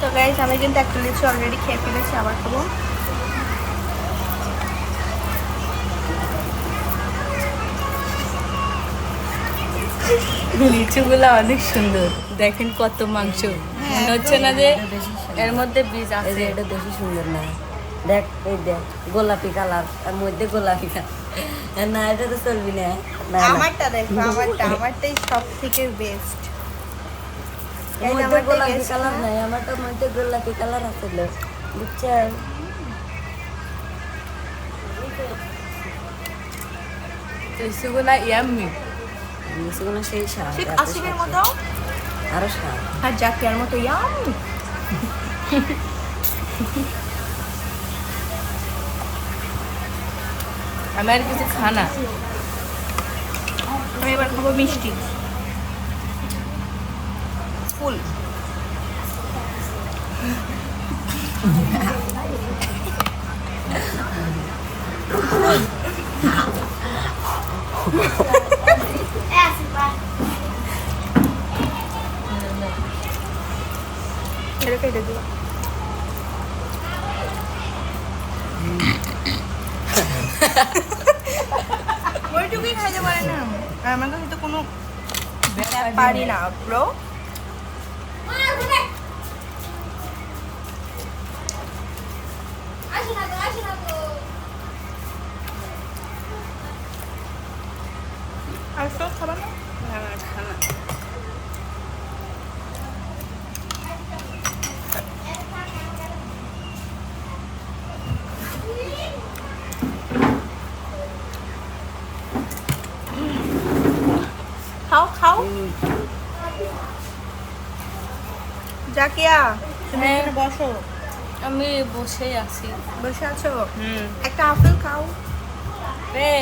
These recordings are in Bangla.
তো গাইজ আমি কিন্তু একটা লিচু অলরেডি খেয়ে ফেলেছি আবার খাব। লিচুগুলো অনেক সুন্দর। দেখেন কত মাংস। মনে হচ্ছে না যে এর মধ্যে বীজ আছে। এটা বেশি সুন্দর না। দেখ এই দেখ গোলাপি কালার আর মধ্যে গোলাপি কালার না এটা তো চলবি না। আমারটা দেখো আমারটা আমারটাই সব থেকে বেস্ট এর মধ্যে গোলাপি কালার নাই আমারটা মধ্যে গোলাপি কালার বুঝছেন লিচুগুলো ইয়াম্মি। মিশুগুলো সেই স্বাদ ঠিক এত মতো? আরও স্বাদ আর জাকিয়ার মতো ইয়াম আমি আর কিছু খানা। আমি এবার খাব মিষ্টি। ফুল এটা কেটে দিও ওইটুকুই খাইতে পারে না আর আমার কাছে তো কোনো পারি না ব্রো সব খাবার না? খানা খাও খাও। জাকিয়া তুমি হ্যাঁ। এখানে বসো। আমি বসেই আছি। বসে আছো? হুম। একটা আপেল খাও। আমার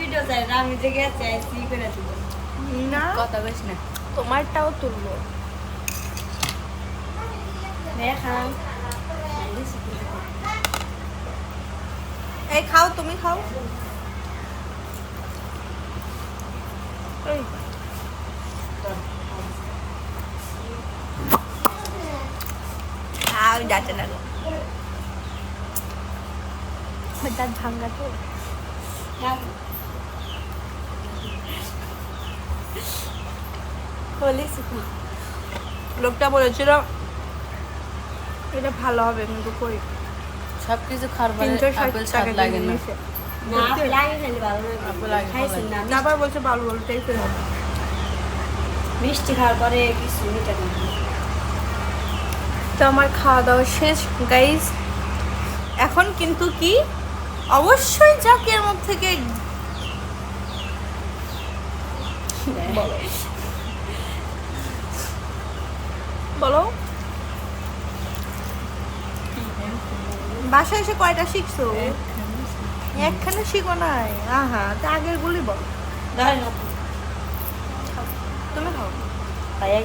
ভিডিও চাই না আমি যে গেছি আইসি করে দিব। না। কথা বেশ না। তোমারটাও তুলবো। এই খাও তুমি খাও। এই। খাও যাচ্ছে না। দাঁত ভাঙ্গা তো। লোকটা বলেছিল এটা ভালো হবে কিন্তু কই? সব কিছু লাগে না। তারপর বলছে ভালো ভালো মিষ্টি খাওয়ার পরে কিছু তো আমার খাওয়া দাওয়া শেষ গাইজ এখন কিন্তু কি? অবশ্যই জাকির মুখ থেকে বলো। বলো। বাসায় এসে কয়টা শিখছো? একখানে শিখো নাই? আহা তা আগের গুলি বলো। তুমি খাও। পাইয়া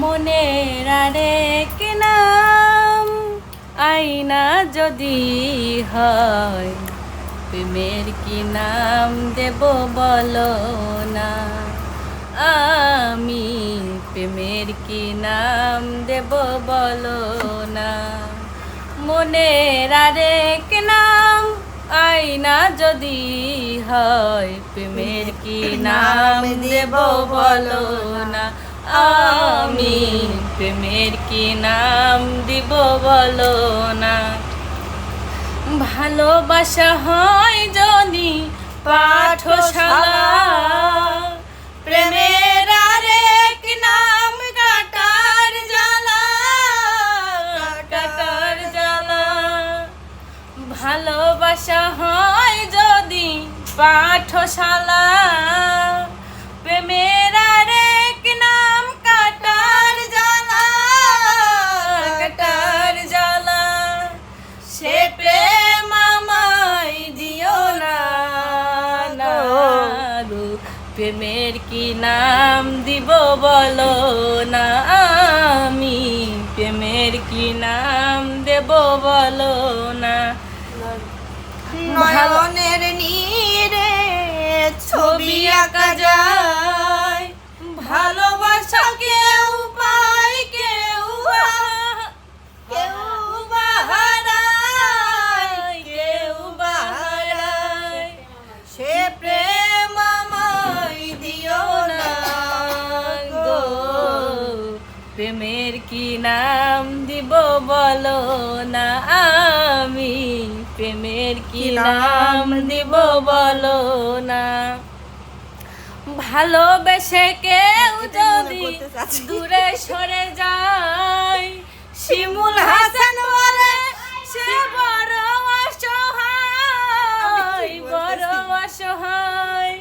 মনের আরেক নাম আইনা যদি হয়, প্রেমের কি নাম দেব বলো না? আমি প্রেমের কি নাম দেব বলো না? মনের আরেক নাম আইনা যদি হয়, প্রেমের কি নাম দেব বলো না? আমি প্রেমের কি নাম দিব বলো না? ভালোবাসা হয় যদি পাঠশালা। প্রেমের আরেক নাম কাটার জ্বালা কাটার জ্বালা। ভালোবাসা হয় যদি পাঠশালা। প্রেমের কি নাম দিব বলো না আমি? প্রেমের কি নাম দেব বলো না? নয়নের নীরে ছবি প্রেমের কি নাম দিব বলো না আমি? প্রেমের কি নাম দিব বলো না? ভালোবেসে কেউ যদি দূরে সরে যায় শিমুল হাসান বলে সে বড় অসহায় বড় অসহায়।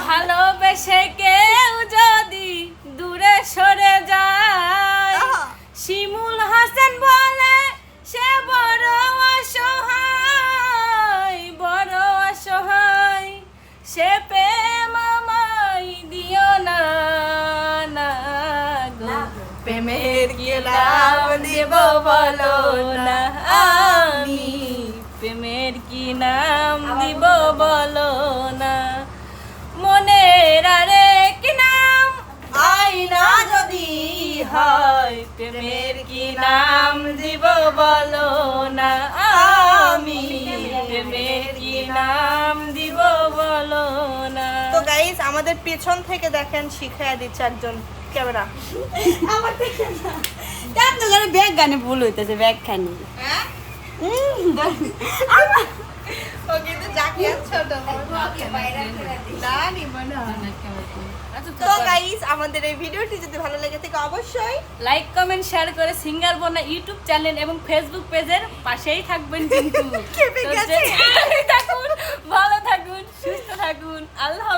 ভালোবেসে দেব বলো না আমি প্রেমের কি নাম দিব বলো না। মনের আরে কি নাম আয়না যদি হয় প্রেমের কি নাম দিব বলো না। আমি প্রেমের কি নাম দিব বলো না। তো গাইস আমাদের পেছন থেকে দেখেন শিখাইয়া দিচ্ছে একজন ক্যামেরা তার দোকানে ব্যাগ গানে ভুল হইতেছে ব্যাগ খানি না। তো গাইস আমাদের এই ভিডিওটি যদি ভালো লেগে থাকে অবশ্যই লাইক কমেন্ট শেয়ার করে সিঙ্গার বনা ইউটিউব চ্যানেল এবং ফেসবুক পেজের পাশেই থাকবেন কিন্তু। থাকুন ভালো থাকুন সুস্থ থাকুন। আল্লাহ